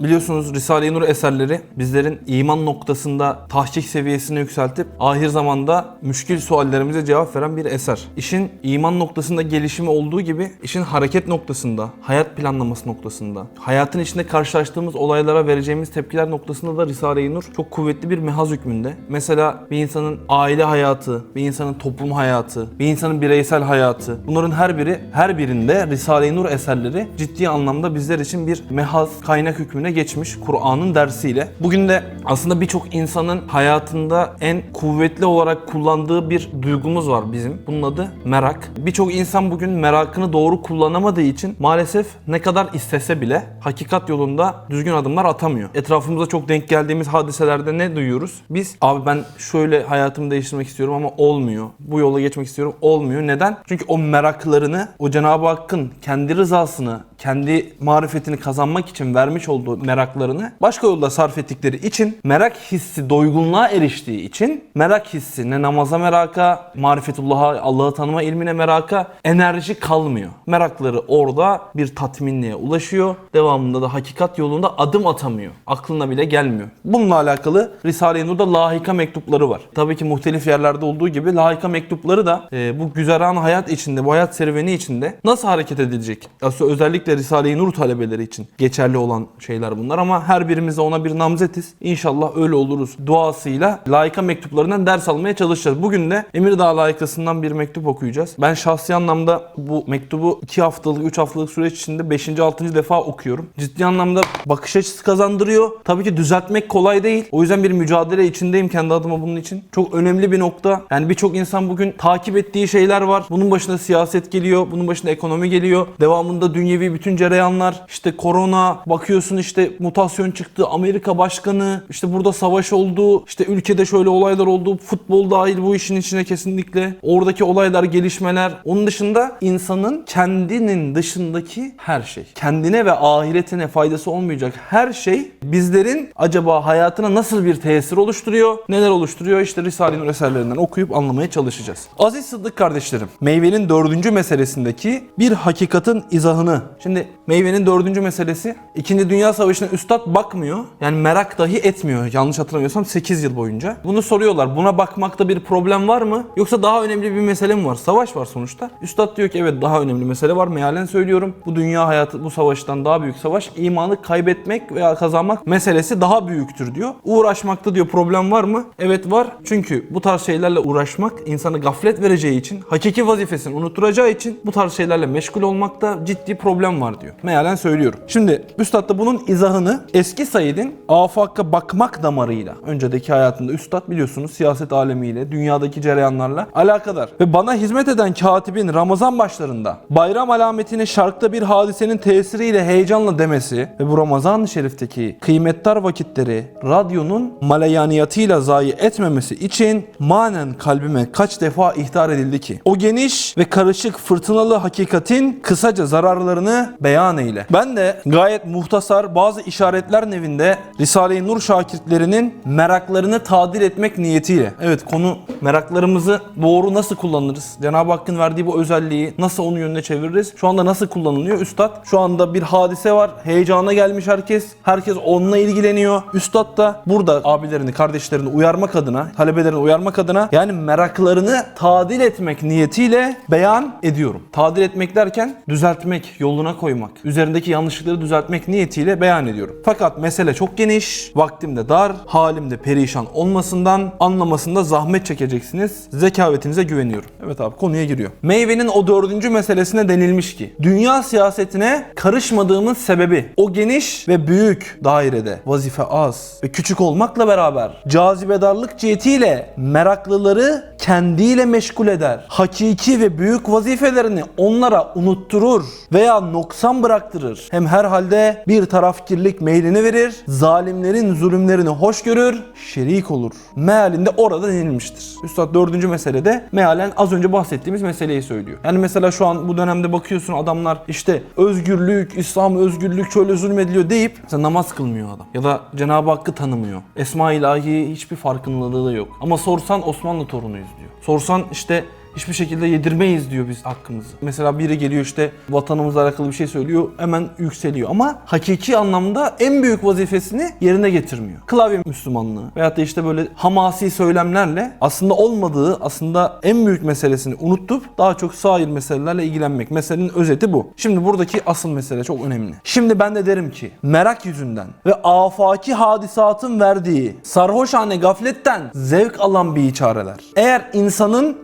Biliyorsunuz Risale-i Nur eserleri bizlerin iman noktasında tahkik seviyesini yükseltip ahir zamanda müşkil suallerimize cevap veren bir eser. İşin iman noktasında gelişimi olduğu gibi işin hareket noktasında, hayat planlaması noktasında, hayatın içinde karşılaştığımız olaylara vereceğimiz tepkiler noktasında da Risale-i Nur çok kuvvetli bir mehaz hükmünde. Mesela bir insanın aile hayatı, bir insanın toplum hayatı, bir insanın bireysel hayatı bunların her biri her birinde Risale-i Nur eserleri ciddi anlamda bizler için bir mehaz kaynak hükmüne geçmiş Kur'an'ın dersiyle. Bugün de aslında birçok insanın hayatında en kuvvetli olarak kullandığı bir duygumuz var bizim. Bunun adı merak. Birçok insan bugün merakını doğru kullanamadığı için maalesef ne kadar istese bile hakikat yolunda düzgün adımlar atamıyor. Etrafımıza çok denk geldiğimiz hadiselerde ne duyuyoruz? Biz abi ben şöyle hayatımı değiştirmek istiyorum ama olmuyor. Bu yola geçmek istiyorum olmuyor. Neden? Çünkü o meraklarını o Cenab-ı Hakk'ın kendi rızasını, kendi marifetini kazanmak için vermiş olduğu meraklarını başka yolda sarf ettikleri için merak hissi doygunluğa eriştiği için merak hissi ne namaza meraka, marifetullah'a, Allah'ı tanıma ilmine meraka enerji kalmıyor. Merakları orada bir tatminliğe ulaşıyor. Devamında da hakikat yolunda adım atamıyor. Aklına bile gelmiyor. Bununla alakalı Risale-i Nur'da lahika mektupları var. Tabii ki muhtelif yerlerde olduğu gibi lahika mektupları da e, bu güzeran hayat içinde, bu hayat serüveni içinde nasıl hareket edilecek? Aslında özellikle Risale-i Nur talebeleri için geçerli olan şeyler bunlar ama her birimiz ona bir namzetiz. İnşallah öyle oluruz duasıyla layıka mektuplarından ders almaya çalışacağız. Bugün de Emirdağ layıkasından bir mektup okuyacağız. Ben şahsi anlamda bu mektubu 2 haftalık, 3 haftalık süreç içinde 5. 6. defa okuyorum. Ciddi anlamda bakış açısı kazandırıyor. Tabii ki düzeltmek kolay değil. O yüzden bir mücadele içindeyim kendi adıma bunun için. Çok önemli bir nokta. Yani birçok insan bugün takip ettiği şeyler var. Bunun başında siyaset geliyor, bunun başında ekonomi geliyor. Devamında dünyevi bütün cereyanlar, işte korona, bakıyorsun işte mutasyon çıktı, Amerika başkanı, işte burada savaş oldu, işte ülkede şöyle olaylar oldu, futbol dahil bu işin içine kesinlikle. Oradaki olaylar, gelişmeler. Onun dışında insanın kendinin dışındaki her şey. Kendine ve ahiretine faydası olmayacak her şey bizlerin acaba hayatına nasıl bir tesir oluşturuyor? Neler oluşturuyor? İşte Risale-i Nur eserlerinden okuyup anlamaya çalışacağız. Aziz Sıddık kardeşlerim, meyvenin dördüncü meselesindeki bir hakikatin izahını. Şimdi meyvenin dördüncü meselesi İkinci Dünya Savaşı'na üstad bakmıyor. Yani merak dahi etmiyor. Yanlış hatırlamıyorsam 8 yıl boyunca. Bunu soruyorlar. Buna bakmakta bir problem var mı? Yoksa daha önemli bir mesele mi var? Savaş var sonuçta. Üstad diyor ki evet daha önemli mesele var. Mealen söylüyorum. Bu dünya hayatı bu savaştan daha büyük savaş. imanı kaybetmek veya kazanmak meselesi daha büyüktür diyor. Uğraşmakta diyor problem var mı? Evet var. Çünkü bu tarz şeylerle uğraşmak insana gaflet vereceği için, hakiki vazifesini unutturacağı için bu tarz şeylerle meşgul olmakta ciddi problem var diyor. Mealen söylüyorum. Şimdi Üstad da bunun izahını eski Said'in afaka bakmak damarıyla öncedeki hayatında Üstad biliyorsunuz siyaset alemiyle, dünyadaki cereyanlarla alakadar. Ve bana hizmet eden katibin Ramazan başlarında bayram alametini şarkta bir hadisenin tesiriyle heyecanla demesi ve bu Ramazan-ı Şerif'teki kıymetdar vakitleri radyonun malayaniyatıyla zayi etmemesi için manen kalbime kaç defa ihtar edildi ki. O geniş ve karışık fırtınalı hakikatin kısaca zararlarını beyan eyle. Ben de gayet muhtasar bazı işaretler nevinde Risale-i Nur şakirtlerinin meraklarını tadil etmek niyetiyle. Evet konu meraklarımızı doğru nasıl kullanırız? Cenab-ı Hakk'ın verdiği bu özelliği nasıl onun yönüne çeviririz? Şu anda nasıl kullanılıyor? Üstad şu anda bir hadise var. Heyecana gelmiş herkes. Herkes onunla ilgileniyor. Üstad da burada abilerini, kardeşlerini uyarmak adına, talebelerini uyarmak adına yani meraklarını tadil etmek niyetiyle beyan ediyorum. Tadil etmek derken düzeltmek, yoluna koymak, üzerindeki yanlışlıkları düzeltmek niyetiyle beyan ediyorum. Fakat mesele çok geniş, vaktim de dar, halim de perişan olmasından anlamasında zahmet çekeceksiniz. Zekavetinize güveniyorum. Evet abi konuya giriyor. Meyvenin o dördüncü meselesine denilmiş ki dünya siyasetine karışmadığımız sebebi o geniş ve büyük dairede vazife az ve küçük olmakla beraber cazibedarlık cihetiyle meraklıları kendiyle meşgul eder. Hakiki ve büyük vazifelerini onlara unutturur veya noksan bıraktırır. Hem her halde bir tarafkirlik meylini verir, zalimlerin zulümlerini hoş görür, şerik olur. Mealinde orada denilmiştir. Üstad dördüncü meselede mealen az önce bahsettiğimiz meseleyi söylüyor. Yani mesela şu an bu dönemde bakıyorsun adamlar işte özgürlük, İslam özgürlük şöyle zulmediliyor deyip mesela namaz kılmıyor adam. Ya da Cenab-ı Hakk'ı tanımıyor. Esma ilahi hiçbir farkındalığı da yok. Ama sorsan Osmanlı torunuyuz diyor. Sorsan işte hiçbir şekilde yedirmeyiz diyor biz hakkımızı. Mesela biri geliyor işte vatanımızla alakalı bir şey söylüyor hemen yükseliyor ama hakiki anlamda en büyük vazifesini yerine getirmiyor. Klavye Müslümanlığı veyahut da işte böyle hamasi söylemlerle aslında olmadığı aslında en büyük meselesini unutup daha çok sair meselelerle ilgilenmek. Meselenin özeti bu. Şimdi buradaki asıl mesele çok önemli. Şimdi ben de derim ki merak yüzünden ve afaki hadisatın verdiği sarhoşhane gafletten zevk alan bir çareler. Eğer insanın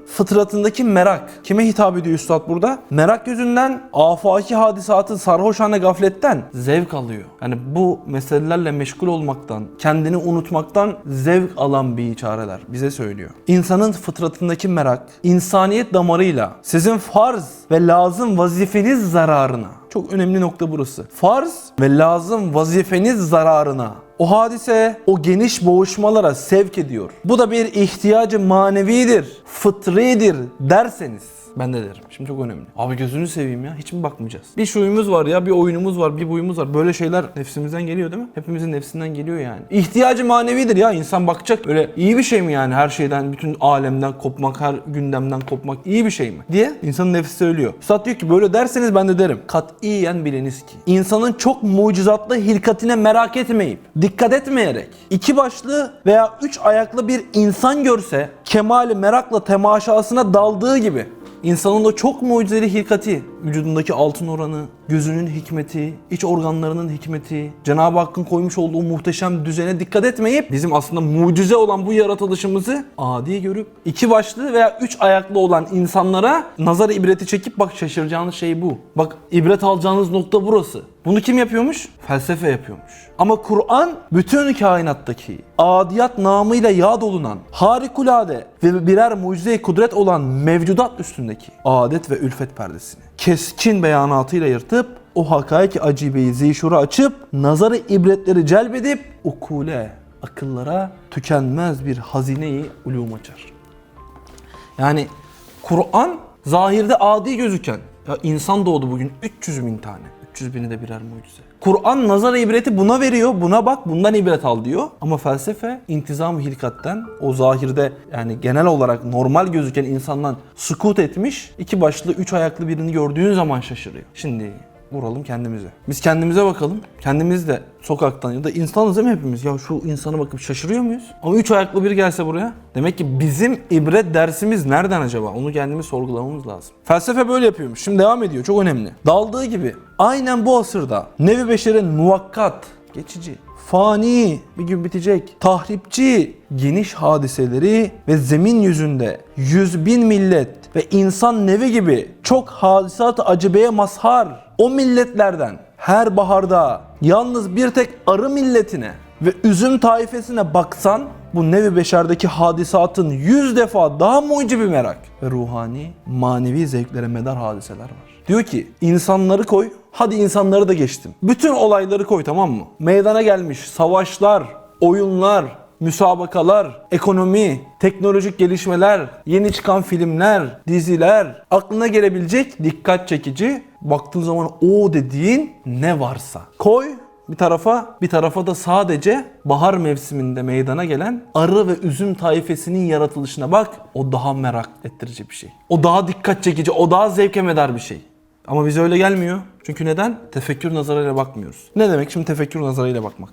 fıtratındaki merak kime hitap ediyor üstad burada? Merak yüzünden afaki hadisatın sarhoşhane gafletten zevk alıyor. Yani bu meselelerle meşgul olmaktan, kendini unutmaktan zevk alan bir çareler bize söylüyor. İnsanın fıtratındaki merak, insaniyet damarıyla sizin farz ve lazım vazifeniz zararına çok önemli nokta burası. Farz ve lazım vazifeniz zararına. O hadise o geniş boğuşmalara sevk ediyor. Bu da bir ihtiyacı manevidir, fıtridir derseniz ben de derim. Şimdi çok önemli. Abi gözünü seveyim ya. Hiç mi bakmayacağız? Bir şuyumuz var ya, bir oyunumuz var, bir buyumuz var. Böyle şeyler nefsimizden geliyor değil mi? Hepimizin nefsinden geliyor yani. İhtiyacı manevidir ya. İnsan bakacak. Öyle iyi bir şey mi yani her şeyden, bütün alemden kopmak, her gündemden kopmak iyi bir şey mi? Diye insanın nefsi söylüyor. Üstad diyor ki böyle derseniz ben de derim. Katiyen biliniz ki. insanın çok mucizatlı hilkatine merak etmeyip, dikkat etmeyerek, iki başlı veya üç ayaklı bir insan görse, kemali merakla temaşasına daldığı gibi İnsanın da çok mucizeli hilkati, vücudundaki altın oranı, gözünün hikmeti, iç organlarının hikmeti, Cenab-ı Hakk'ın koymuş olduğu muhteşem düzene dikkat etmeyip bizim aslında mucize olan bu yaratılışımızı adi görüp iki başlı veya üç ayaklı olan insanlara nazar ibreti çekip bak şaşıracağınız şey bu. Bak ibret alacağınız nokta burası. Bunu kim yapıyormuş? Felsefe yapıyormuş. Ama Kur'an bütün kainattaki adiyat namıyla yad olunan harikulade ve birer mucize kudret olan mevcudat üstündeki adet ve ülfet perdesini keskin beyanatıyla yırtıp o hakaiki acibeyi zişura açıp nazarı ibretleri celbedip ukule akıllara tükenmez bir hazineyi ulum açar. Yani Kur'an zahirde adi gözüken ya insan doğdu bugün 300 bin tane. 300 bini de birer mucize. Kur'an nazar ibreti buna veriyor. Buna bak bundan ibret al diyor. Ama felsefe intizam hilkatten o zahirde yani genel olarak normal gözüken insandan sukut etmiş. iki başlı üç ayaklı birini gördüğün zaman şaşırıyor. Şimdi vuralım kendimize. Biz kendimize bakalım. Kendimiz de sokaktan ya da insanız değil mi hepimiz? Ya şu insana bakıp şaşırıyor muyuz? Ama üç ayaklı biri gelse buraya. Demek ki bizim ibret dersimiz nereden acaba? Onu kendimiz sorgulamamız lazım. Felsefe böyle yapıyormuş. Şimdi devam ediyor. Çok önemli. Daldığı gibi aynen bu asırda nevi beşerin muvakkat, geçici, fani, bir gün bitecek, tahripçi, geniş hadiseleri ve zemin yüzünde yüz bin millet ve insan nevi gibi çok hadisat acibeye mazhar o milletlerden her baharda yalnız bir tek arı milletine ve üzüm taifesine baksan bu nevi beşerdeki hadisatın yüz defa daha mucibi merak ve ruhani, manevi zevklere medar hadiseler var. Diyor ki insanları koy, hadi insanları da geçtim. Bütün olayları koy tamam mı? Meydana gelmiş savaşlar, oyunlar, müsabakalar, ekonomi, teknolojik gelişmeler, yeni çıkan filmler, diziler, aklına gelebilecek dikkat çekici, baktığın zaman o dediğin ne varsa. Koy bir tarafa, bir tarafa da sadece bahar mevsiminde meydana gelen arı ve üzüm taifesinin yaratılışına bak. O daha merak ettirici bir şey. O daha dikkat çekici, o daha zevke medar bir şey. Ama bize öyle gelmiyor. Çünkü neden? Tefekkür nazarıyla bakmıyoruz. Ne demek şimdi tefekkür nazarıyla bakmak?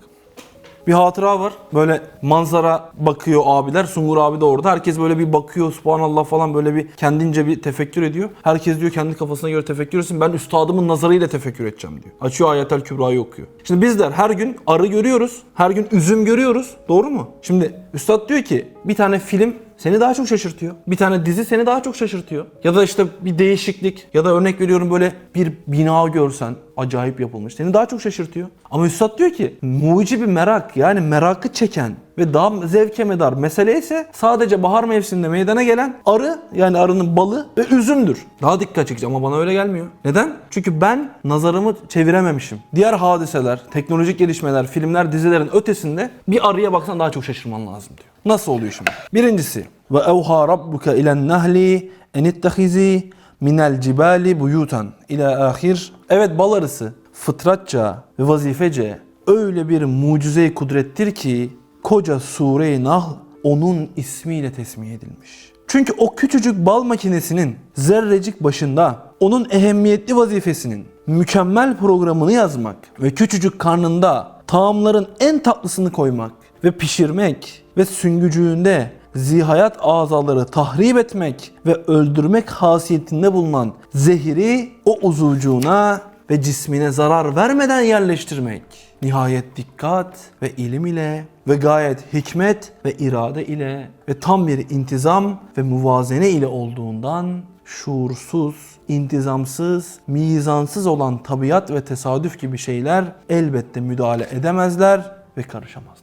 Bir hatıra var. Böyle manzara bakıyor abiler. Sungur abi de orada. Herkes böyle bir bakıyor. Subhanallah falan böyle bir kendince bir tefekkür ediyor. Herkes diyor kendi kafasına göre tefekkür etsin. Ben üstadımın nazarıyla tefekkür edeceğim diyor. Açıyor ayetel kübrayı okuyor. Şimdi bizler her gün arı görüyoruz. Her gün üzüm görüyoruz. Doğru mu? Şimdi üstad diyor ki bir tane film seni daha çok şaşırtıyor. Bir tane dizi seni daha çok şaşırtıyor. Ya da işte bir değişiklik ya da örnek veriyorum böyle bir bina görsen acayip yapılmış. Seni daha çok şaşırtıyor. Ama Üstad diyor ki mucibi merak yani merakı çeken ve daha zevke medar mesele ise sadece bahar mevsiminde meydana gelen arı yani arının balı ve üzümdür. Daha dikkat çekici ama bana öyle gelmiyor. Neden? Çünkü ben nazarımı çevirememişim. Diğer hadiseler, teknolojik gelişmeler, filmler, dizilerin ötesinde bir arıya baksan daha çok şaşırman lazım diyor. Nasıl oluyor şimdi? Birincisi ve evha rabbuka ilen nahli en minel cibali buyutan ila ahir. Evet bal arısı fıtratça ve vazifece öyle bir mucize kudrettir ki koca sure-i Nahl onun ismiyle tesmih edilmiş. Çünkü o küçücük bal makinesinin zerrecik başında onun ehemmiyetli vazifesinin mükemmel programını yazmak ve küçücük karnında taamların en tatlısını koymak ve pişirmek ve süngücüğünde zihayat azaları tahrip etmek ve öldürmek hasiyetinde bulunan zehiri o uzuvcuğuna ve cismine zarar vermeden yerleştirmek. Nihayet dikkat ve ilim ile ve gayet hikmet ve irade ile ve tam bir intizam ve muvazene ile olduğundan şuursuz, intizamsız, mizansız olan tabiat ve tesadüf gibi şeyler elbette müdahale edemezler ve karışamazlar.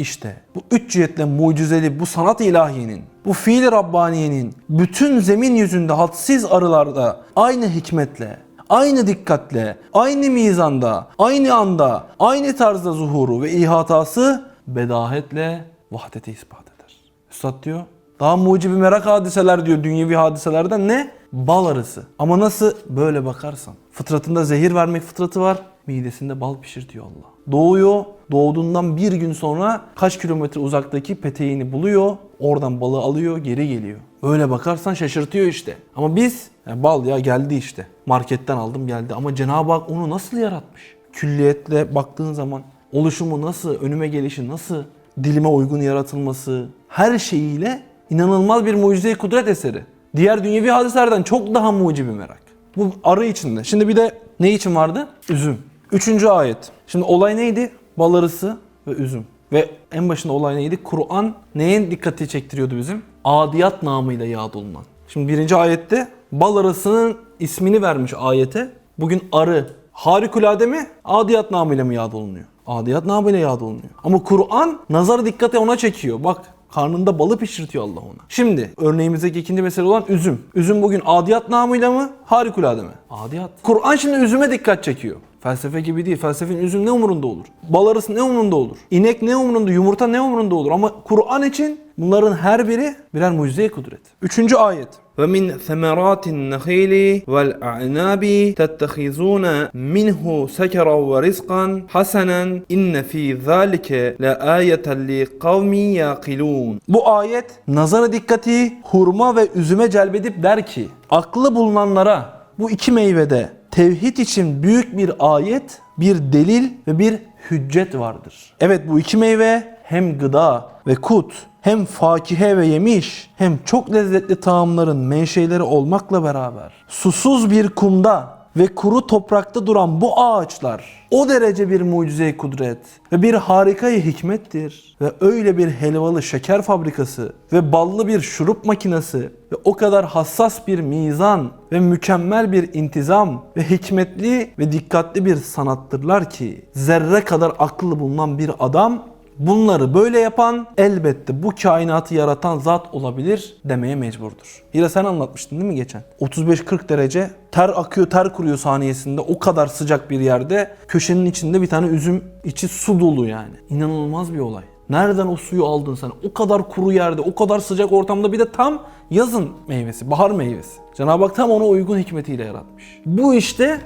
İşte bu üç cihetle mucizeli bu sanat ilahiyenin, bu fiil Rabbaniye'nin bütün zemin yüzünde hadsiz arılarda aynı hikmetle, aynı dikkatle, aynı mizanda, aynı anda, aynı tarzda zuhuru ve ihatası bedahetle vahdeti ispat eder. Üstad diyor, daha mucibi merak hadiseler diyor dünyevi hadiselerden ne? Bal arısı. Ama nasıl? Böyle bakarsan. Fıtratında zehir vermek fıtratı var. Midesinde bal pişir diyor Allah. Doğuyor. Doğduğundan bir gün sonra kaç kilometre uzaktaki peteğini buluyor. Oradan balı alıyor, geri geliyor. Öyle bakarsan şaşırtıyor işte. Ama biz ya bal ya geldi işte. Marketten aldım geldi. Ama Cenab-ı Hak onu nasıl yaratmış? Külliyetle baktığın zaman oluşumu nasıl, önüme gelişi nasıl, dilime uygun yaratılması, her şeyiyle inanılmaz bir mucize kudret eseri. Diğer dünyevi hadiselerden çok daha mucibi merak. Bu arı içinde. Şimdi bir de ne için vardı? Üzüm. Üçüncü ayet. Şimdi olay neydi? Bal arısı ve üzüm. Ve en başında olay neydi? Kur'an neyin dikkati çektiriyordu bizim? Adiyat namıyla yağ olunan. Şimdi birinci ayette bal arısının ismini vermiş ayete. Bugün arı harikulade mi? Adiyat namıyla mı yağ olunuyor? Adiyat namıyla yağ olunuyor. Ama Kur'an nazar dikkati ona çekiyor. Bak Karnında balı pişirtiyor Allah ona. Şimdi örneğimizdeki ikinci mesele olan üzüm. Üzüm bugün adiyat namıyla mı? Harikulade mi? Adiyat. Kur'an şimdi üzüme dikkat çekiyor. Felsefe gibi değil. Felsefenin üzüm ne umurunda olur? Bal arısı ne umurunda olur? İnek ne umurunda? Yumurta ne umurunda olur? Ama Kur'an için bunların her biri birer mucize kudret. Üçüncü ayet. ومن ثمرات النخيل والأعناب تتخذون منه سكرا ورزقا حسنا إن في ذلك لآية لقوم يعقلون Bu ayet nazara dikkati hurma ve üzüme celbedip der ki aklı bulunanlara bu iki meyvede tevhid için büyük bir ayet, bir delil ve bir hüccet vardır. Evet bu iki meyve hem gıda ve kut hem fakihe ve yemiş hem çok lezzetli taamların menşeleri olmakla beraber susuz bir kumda ve kuru toprakta duran bu ağaçlar o derece bir mucize kudret ve bir harikayı hikmettir ve öyle bir helvalı şeker fabrikası ve ballı bir şurup makinesi ve o kadar hassas bir mizan ve mükemmel bir intizam ve hikmetli ve dikkatli bir sanattırlar ki zerre kadar akıllı bulunan bir adam Bunları böyle yapan elbette bu kainatı yaratan zat olabilir demeye mecburdur. Yine sen anlatmıştın değil mi geçen? 35-40 derece ter akıyor ter kuruyor saniyesinde o kadar sıcak bir yerde köşenin içinde bir tane üzüm içi su dolu yani. İnanılmaz bir olay. Nereden o suyu aldın sen? O kadar kuru yerde, o kadar sıcak ortamda bir de tam yazın meyvesi, bahar meyvesi. Cenab-ı Hak tam ona uygun hikmetiyle yaratmış. Bu işte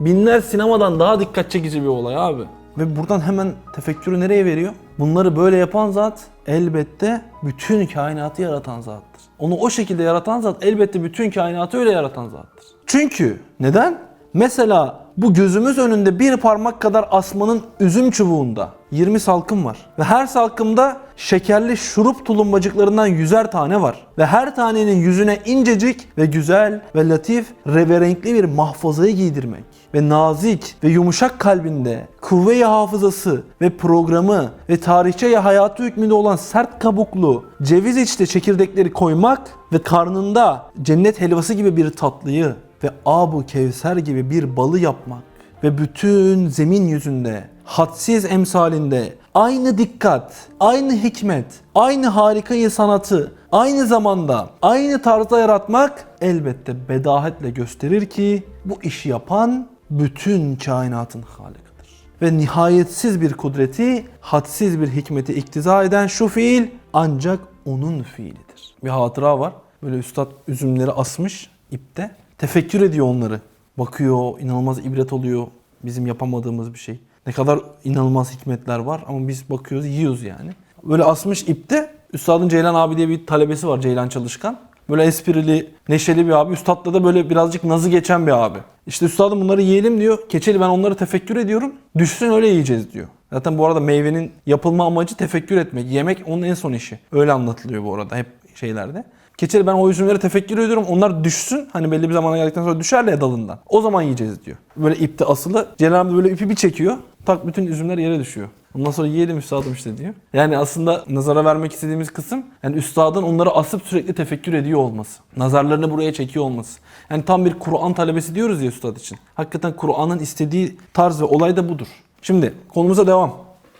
binler sinemadan daha dikkat çekici bir olay abi. Ve buradan hemen tefekkürü nereye veriyor? Bunları böyle yapan zat elbette bütün kainatı yaratan zattır. Onu o şekilde yaratan zat elbette bütün kainatı öyle yaratan zattır. Çünkü neden? Mesela bu gözümüz önünde bir parmak kadar asmanın üzüm çubuğunda 20 salkım var. Ve her salkımda şekerli şurup tulumbacıklarından yüzer tane var. Ve her tanenin yüzüne incecik ve güzel ve latif reverenkli bir mahfazayı giydirmek ve nazik ve yumuşak kalbinde kuvve-i hafızası ve programı ve tarihçe hayatı hükmünde olan sert kabuklu ceviz içte çekirdekleri koymak ve karnında cennet helvası gibi bir tatlıyı ve abu kevser gibi bir balı yapmak ve bütün zemin yüzünde hadsiz emsalinde aynı dikkat, aynı hikmet, aynı harikayı sanatı aynı zamanda aynı tarzda yaratmak elbette bedahetle gösterir ki bu işi yapan bütün kainatın halikıdır. Ve nihayetsiz bir kudreti, hadsiz bir hikmeti iktiza eden şu fiil ancak onun fiilidir. Bir hatıra var. Böyle üstad üzümleri asmış ipte. Tefekkür ediyor onları. Bakıyor, inanılmaz ibret oluyor. Bizim yapamadığımız bir şey. Ne kadar inanılmaz hikmetler var ama biz bakıyoruz, yiyoruz yani. Böyle asmış ipte Üstadın Ceylan abi diye bir talebesi var Ceylan Çalışkan. Böyle esprili, neşeli bir abi. Üstadla da böyle birazcık nazı geçen bir abi. İşte üstadım bunları yiyelim diyor. Keçeli ben onları tefekkür ediyorum. Düşsün öyle yiyeceğiz diyor. Zaten bu arada meyvenin yapılma amacı tefekkür etmek. Yemek onun en son işi. Öyle anlatılıyor bu arada hep şeylerde. Keçeli ben o üzümleri tefekkür ediyorum. Onlar düşsün. Hani belli bir zamana geldikten sonra düşerler ya dalından. O zaman yiyeceğiz diyor. Böyle ipte asılı. Celal abi böyle ipi bir çekiyor. Tak bütün üzümler yere düşüyor. Ondan sonra yiyelim üstadım işte diyor. Yani aslında nazara vermek istediğimiz kısım yani üstadın onları asıp sürekli tefekkür ediyor olması. Nazarlarını buraya çekiyor olması. Yani tam bir Kur'an talebesi diyoruz ya üstad için. Hakikaten Kur'an'ın istediği tarz ve olay da budur. Şimdi konumuza devam.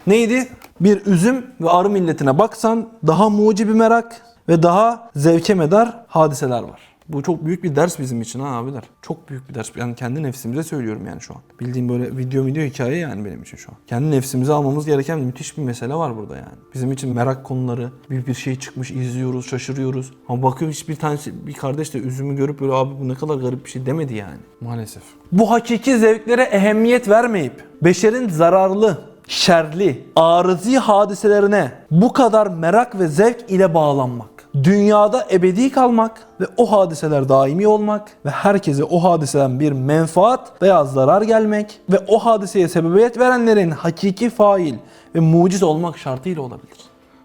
Neydi? Bir üzüm ve arı milletine baksan daha mucibi merak ve daha zevke medar hadiseler var. Bu çok büyük bir ders bizim için ha abiler. Çok büyük bir ders. Yani kendi nefsimize söylüyorum yani şu an. Bildiğim böyle video video hikaye yani benim için şu an. Kendi nefsimize almamız gereken müthiş bir mesele var burada yani. Bizim için merak konuları, bir bir şey çıkmış izliyoruz, şaşırıyoruz. Ama bakıyorum hiçbir tanesi bir kardeş de üzümü görüp böyle abi bu ne kadar garip bir şey demedi yani. Maalesef. Bu hakiki zevklere ehemmiyet vermeyip beşerin zararlı, şerli, arızi hadiselerine bu kadar merak ve zevk ile bağlanmak. Dünyada ebedi kalmak ve o hadiseler daimi olmak ve herkese o hadiseden bir menfaat veya zarar gelmek ve o hadiseye sebebiyet verenlerin hakiki fail ve muciz olmak şartıyla olabilir.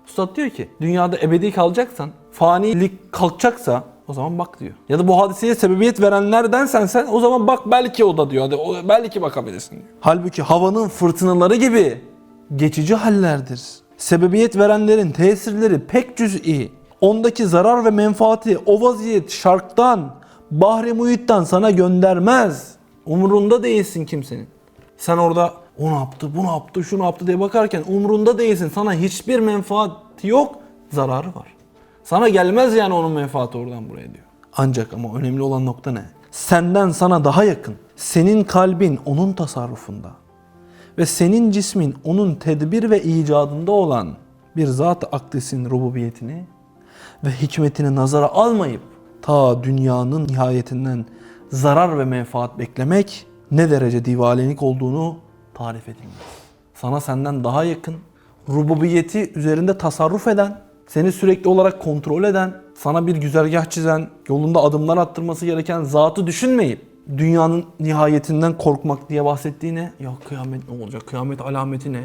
Üstad diyor ki dünyada ebedi kalacaksan, fanilik kalkacaksa o zaman bak diyor. Ya da bu hadiseye sebebiyet verenlerden sen sen o zaman bak belki o da diyor. Hadi belki bakabilirsin diyor. Halbuki havanın fırtınaları gibi geçici hallerdir. Sebebiyet verenlerin tesirleri pek cüz'i. Ondaki zarar ve menfaati o vaziyet şarktan, bahri muhitten sana göndermez. Umurunda değilsin kimsenin. Sen orada o ne yaptı, bu ne yaptı, şu ne yaptı diye bakarken umurunda değilsin. Sana hiçbir menfaati yok, zararı var. Sana gelmez yani onun menfaati oradan buraya diyor. Ancak ama önemli olan nokta ne? Senden sana daha yakın. Senin kalbin onun tasarrufunda. Ve senin cismin onun tedbir ve icadında olan bir zat-ı akdesin rububiyetini ve hikmetini nazara almayıp ta dünyanın nihayetinden zarar ve menfaat beklemek ne derece divalenik olduğunu tarif edilmez. Sana senden daha yakın, rububiyeti üzerinde tasarruf eden, seni sürekli olarak kontrol eden, sana bir güzergah çizen, yolunda adımlar attırması gereken zatı düşünmeyip dünyanın nihayetinden korkmak diye bahsettiğine ya kıyamet ne olacak, kıyamet alameti ne,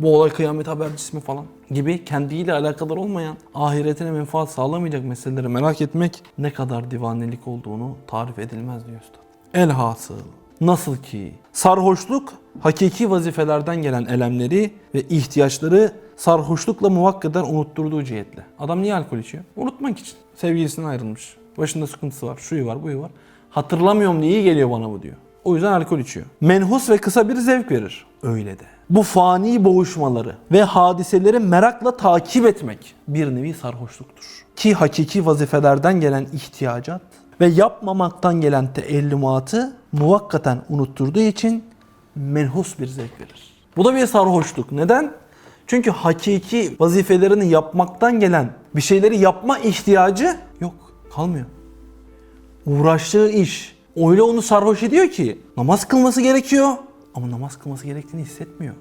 bu olay kıyamet habercisi mi? falan gibi kendiyle alakadar olmayan ahiretine menfaat sağlamayacak meseleleri merak etmek ne kadar divanelik olduğunu tarif edilmez diyor usta. Elhasıl nasıl ki sarhoşluk hakiki vazifelerden gelen elemleri ve ihtiyaçları sarhoşlukla muvakkaten unutturduğu cihetle. Adam niye alkol içiyor? Unutmak için. Sevgilisinden ayrılmış. Başında sıkıntısı var, şuyu var, buyu var. Hatırlamıyorum diye iyi geliyor bana bu diyor. O yüzden alkol içiyor. Menhus ve kısa bir zevk verir. Öyle de. Bu fani boğuşmaları ve hadiseleri merakla takip etmek bir nevi sarhoşluktur. Ki hakiki vazifelerden gelen ihtiyacat ve yapmamaktan gelen teellumatı muvakkaten unutturduğu için menhus bir zevk verir. Bu da bir sarhoşluk. Neden? Çünkü hakiki vazifelerini yapmaktan gelen bir şeyleri yapma ihtiyacı yok. Kalmıyor uğraştığı iş öyle onu sarhoş ediyor ki namaz kılması gerekiyor ama namaz kılması gerektiğini hissetmiyor.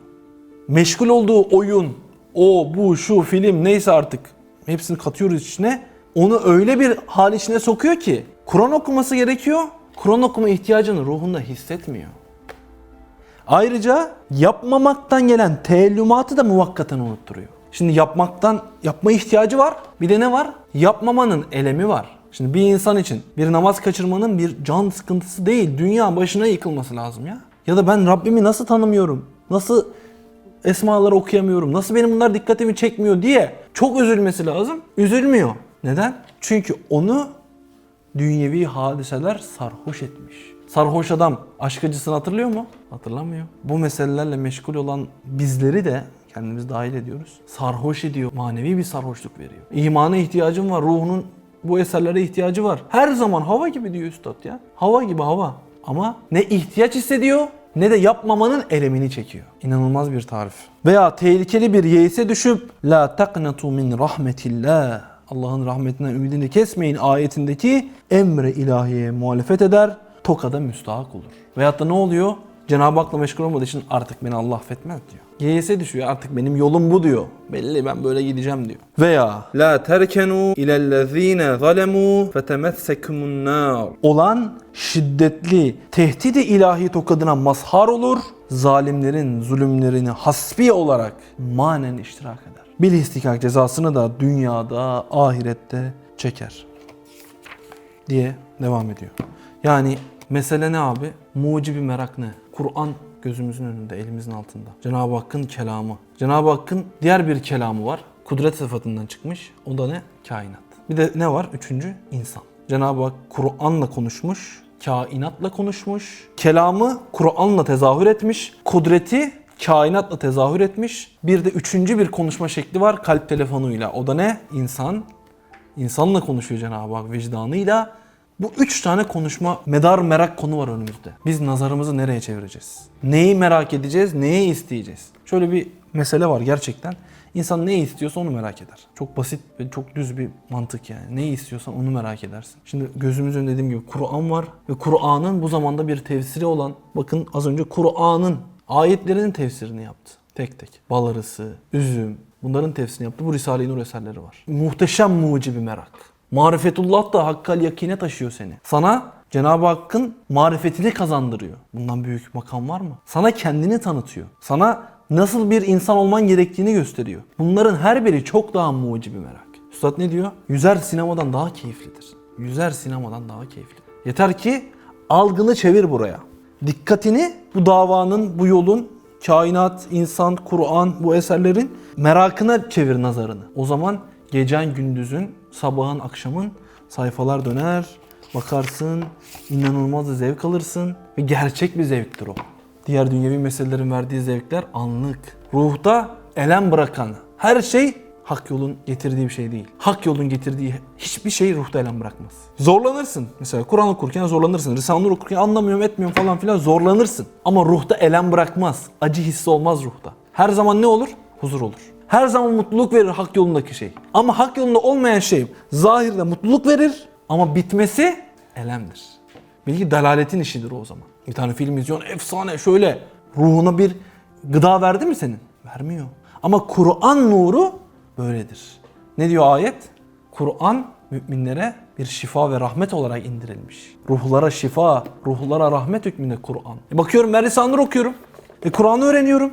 Meşgul olduğu oyun, o, bu, şu, film neyse artık hepsini katıyoruz içine. Onu öyle bir hal içine sokuyor ki Kur'an okuması gerekiyor. Kur'an okuma ihtiyacını ruhunda hissetmiyor. Ayrıca yapmamaktan gelen teellümatı da muvakkaten unutturuyor. Şimdi yapmaktan, yapma ihtiyacı var. Bir de ne var? Yapmamanın elemi var. Şimdi bir insan için bir namaz kaçırmanın bir can sıkıntısı değil, dünya başına yıkılması lazım ya. Ya da ben Rabbimi nasıl tanımıyorum? Nasıl esmaları okuyamıyorum? Nasıl benim bunlar dikkatimi çekmiyor diye çok üzülmesi lazım. Üzülmüyor. Neden? Çünkü onu dünyevi hadiseler sarhoş etmiş. Sarhoş adam aşk acısını hatırlıyor mu? Hatırlamıyor. Bu meselelerle meşgul olan bizleri de kendimiz dahil ediyoruz. Sarhoş ediyor. Manevi bir sarhoşluk veriyor. İmana ihtiyacım var. Ruhunun bu eserlere ihtiyacı var. Her zaman hava gibi diyor üstad ya. Hava gibi hava. Ama ne ihtiyaç hissediyor ne de yapmamanın elemini çekiyor. İnanılmaz bir tarif. Veya tehlikeli bir yeise düşüp la taqnatu min rahmetillah. Allah'ın rahmetinden ümidini kesmeyin ayetindeki emre ilahiye muhalefet eder, tokada müstahak olur. Veyahut da ne oluyor? Cenab-ı Hak'la meşgul olmadığı için artık beni Allah affetmez diyor. GYS düşüyor artık benim yolum bu diyor. Belli ben böyle gideceğim diyor. Veya La terkenu ilellezine zalemu fetemessekumun nar. Olan şiddetli tehdidi ilahi tokadına mazhar olur. Zalimlerin zulümlerini hasbi olarak manen iştirak eder. Bil istikak cezasını da dünyada, ahirette çeker diye devam ediyor. Yani mesele ne abi? Mucibi merak ne? Kur'an gözümüzün önünde, elimizin altında. Cenab-ı Hakk'ın kelamı. Cenab-ı Hakk'ın diğer bir kelamı var. Kudret sıfatından çıkmış. O da ne? Kainat. Bir de ne var? Üçüncü insan. Cenab-ı Hak Kur'an'la konuşmuş, kainatla konuşmuş. Kelamı Kur'an'la tezahür etmiş. Kudreti kainatla tezahür etmiş. Bir de üçüncü bir konuşma şekli var kalp telefonuyla. O da ne? İnsan. İnsanla konuşuyor Cenab-ı Hak vicdanıyla. Bu üç tane konuşma, medar merak konu var önümüzde. Biz nazarımızı nereye çevireceğiz? Neyi merak edeceğiz, neyi isteyeceğiz? Şöyle bir mesele var gerçekten. İnsan ne istiyorsa onu merak eder. Çok basit ve çok düz bir mantık yani. Ne istiyorsan onu merak edersin. Şimdi gözümüzün dediğim gibi Kur'an var ve Kur'an'ın bu zamanda bir tefsiri olan, bakın az önce Kur'an'ın ayetlerinin tefsirini yaptı. Tek tek. Bal arısı, üzüm, bunların tefsirini yaptı. Bu Risale-i Nur eserleri var. Muhteşem mucibi merak. Marifetullah da hakkal yakine taşıyor seni. Sana Cenab-ı Hakk'ın marifetini kazandırıyor. Bundan büyük makam var mı? Sana kendini tanıtıyor. Sana nasıl bir insan olman gerektiğini gösteriyor. Bunların her biri çok daha mucibi merak. Üstad ne diyor? Yüzer sinemadan daha keyiflidir. Yüzer sinemadan daha keyifli. Yeter ki algını çevir buraya. Dikkatini bu davanın, bu yolun, kainat, insan, Kur'an bu eserlerin merakına çevir nazarını. O zaman gecen gündüzün, sabahın akşamın sayfalar döner, bakarsın, inanılmaz da zevk alırsın ve gerçek bir zevktir o. Diğer dünyevi meselelerin verdiği zevkler anlık. Ruhta elem bırakan her şey hak yolun getirdiği bir şey değil. Hak yolun getirdiği hiçbir şey ruhta elem bırakmaz. Zorlanırsın. Mesela Kur'an okurken zorlanırsın. Risale-i Nur okurken anlamıyorum etmiyorum falan filan zorlanırsın. Ama ruhta elem bırakmaz. Acı hissi olmaz ruhta. Her zaman ne olur? Huzur olur. Her zaman mutluluk verir hak yolundaki şey. Ama hak yolunda olmayan şey zahirde mutluluk verir ama bitmesi elemdir. Bilgi dalaletin işidir o zaman. Bir tane film izliyorsun efsane şöyle. Ruhuna bir gıda verdi mi senin? Vermiyor. Ama Kur'an nuru böyledir. Ne diyor ayet? Kur'an müminlere bir şifa ve rahmet olarak indirilmiş. Ruhlara şifa, ruhlara rahmet hükmünde Kur'an. E bakıyorum ben Risale-i Nur okuyorum. E Kur'an'ı öğreniyorum.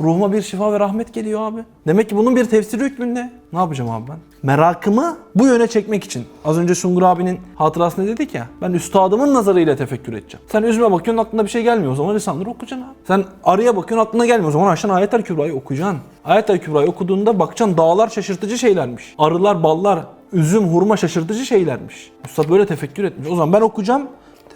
Ruhuma bir şifa ve rahmet geliyor abi. Demek ki bunun bir tefsiri hükmünde. Ne yapacağım abi ben? Merakımı bu yöne çekmek için. Az önce Sungur abinin hatırasında dedik ya. Ben üstadımın nazarıyla tefekkür edeceğim. Sen üzüme bakıyorsun aklına bir şey gelmiyor. O zaman Risale-i okuyacaksın abi. Sen arıya bakıyorsun aklına gelmiyor. O zaman aşağı Ayet-el Kübra'yı okuyacaksın. Ayet-el Kübra'yı okuduğunda bakacaksın dağlar şaşırtıcı şeylermiş. Arılar, ballar, üzüm, hurma şaşırtıcı şeylermiş. Üstad böyle tefekkür etmiş. O zaman ben okuyacağım,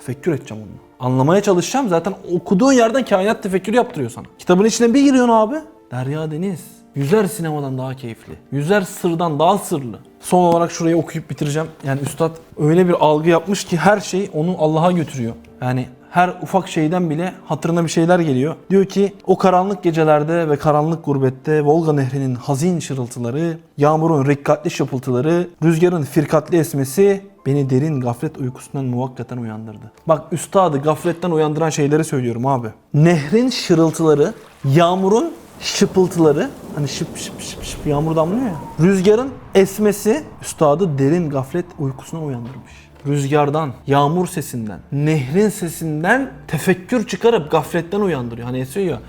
tefekkür edeceğim onu. Anlamaya çalışacağım. Zaten okuduğun yerden kainat tefekkürü yaptırıyor sana. Kitabın içine bir giriyorsun abi. Derya deniz. Yüzer sinemadan daha keyifli. Yüzer sırdan daha sırlı. Son olarak şurayı okuyup bitireceğim. Yani üstad öyle bir algı yapmış ki her şey onu Allah'a götürüyor. Yani her ufak şeyden bile hatırına bir şeyler geliyor. Diyor ki o karanlık gecelerde ve karanlık gurbette Volga nehrinin hazin şırıltıları, yağmurun rikkatli şapıltıları, rüzgarın firkatli esmesi beni derin gaflet uykusundan muvakkaten uyandırdı. Bak üstadı gafletten uyandıran şeyleri söylüyorum abi. Nehrin şırıltıları, yağmurun şıpıltıları, hani şıp şıp şıp şıp yağmur damlıyor ya. Rüzgarın esmesi üstadı derin gaflet uykusundan uyandırmış rüzgardan, yağmur sesinden, nehrin sesinden tefekkür çıkarıp gafletten uyandırıyor. Hani esiyor ya.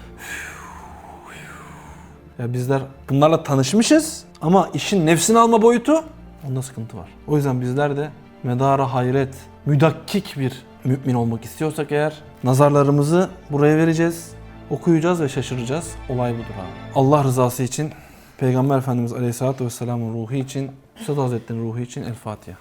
Ya bizler bunlarla tanışmışız ama işin nefsini alma boyutu onda sıkıntı var. O yüzden bizler de medara hayret, müdakkik bir mümin olmak istiyorsak eğer nazarlarımızı buraya vereceğiz. Okuyacağız ve şaşıracağız. Olay budur abi. Allah rızası için Peygamber Efendimiz Aleyhisselatü Vesselam'ın ruhu için, Üstad Hazretleri'nin ruhu için El Fatiha.